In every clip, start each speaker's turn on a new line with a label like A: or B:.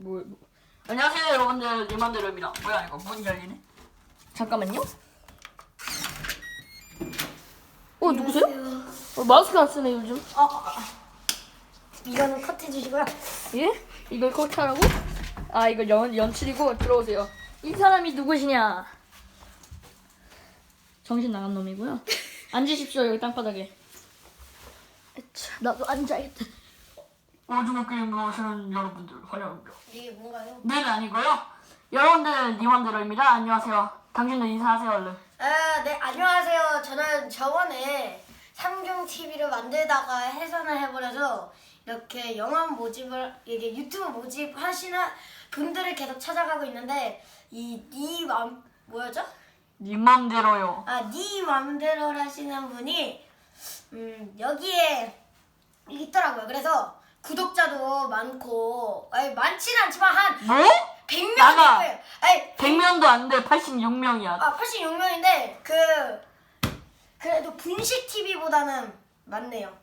A: 뭐, 뭐. 안녕하세요 여러분들 리만드로입니다. 뭐야 이거 문 열리네. 잠깐만요. 어 누구세요? 어, 마스크 안 쓰네 요즘.
B: 어, 이거는 컷 해 주시고요.
A: 예? 이걸 컷하라고? 아 이거 연 연출이고 들어오세요. 이 사람이 누구시냐? 정신 나간 놈이고요. 앉으십시오 여기 땅바닥에. 자, 나도 앉아야겠다. 오징어 게임 하시는 여러분들 환영합니다.
B: 이게 뭔가요?
A: 네 아니고요. 여러분들 니만드로입니다. 안녕하세요. 당신도 인사하세요 얼른.
B: 아, 네, 안녕하세요. 저는 저번에 삼경 TV를 만들다가 해산을 해버려서 이렇게 영화 모집을 이게 유튜브 모집 하시는 분들을 계속 찾아가고 있는데 이니 맘 뭐였죠?
A: 니 맘대로요.
B: 아, 니 맘대로 하시는 분이 음, 여기에 있더라고요. 그래서 구독자도 많고 아니 많지는 않지만 한
A: 뭐?
B: 100명
A: 나가.
B: 될 거예요. 아니
A: 100명도 안 돼. 86명이야.
B: 아 86명인데 그 그래도 분식 TV보다는 많네요.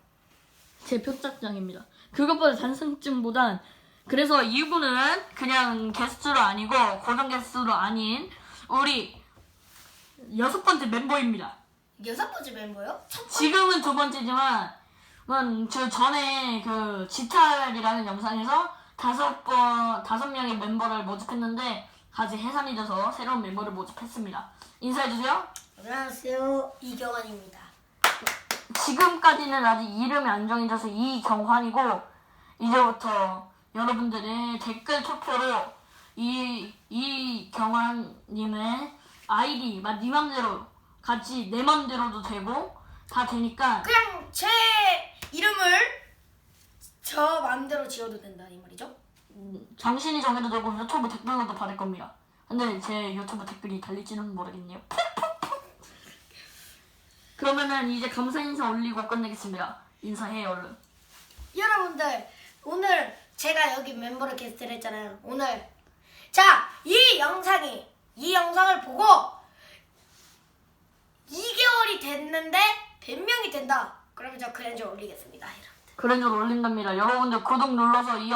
A: 제 표짝장입니다. 그것보다 단승증보단 그래서 이분은 그냥 게스트로 아니고 고정 게스트로 아닌 우리 여섯 번째 멤버입니다.
B: 여섯 번째 멤버요? 첫 번.
A: 지금은 두 번째지만 음, 저 전에 그 지탈이라는 영상에서 다섯 번 다섯 명의 멤버를 모집했는데 아직 해산이 돼서 새로운 멤버를 모집했습니다. 인사해 주세요.
B: 안녕하세요 이경환입니다.
A: 지금까지는 아직 이름이 안 정해져서 이경환이고 이제부터 여러분들의 댓글 투표로 이 이경환님의 아이디 막네 맘대로 같이 내 맘대로도 되고 다 되니까
B: 그냥 제 이름을 저 마음대로 지어도 된다 이 말이죠?
A: 당신이 정해도 되고 유튜브 댓글로도 받을 겁니다. 근데 제 유튜브 댓글이 달릴지는 모르겠네요. 그러면은 이제 감사 인사 올리고 끝내겠습니다. 인사해 얼른.
B: 여러분들 오늘 제가 여기 멤버로 게스트를 했잖아요. 오늘 자 이 영상이 이 영상을 보고 2개월이 됐는데 100명이 된다. 그러면 저 그랜저 올리겠습니다. 여러분.
A: 그랜저로 올린답니다. 여러분들 구독 눌러서 이 영,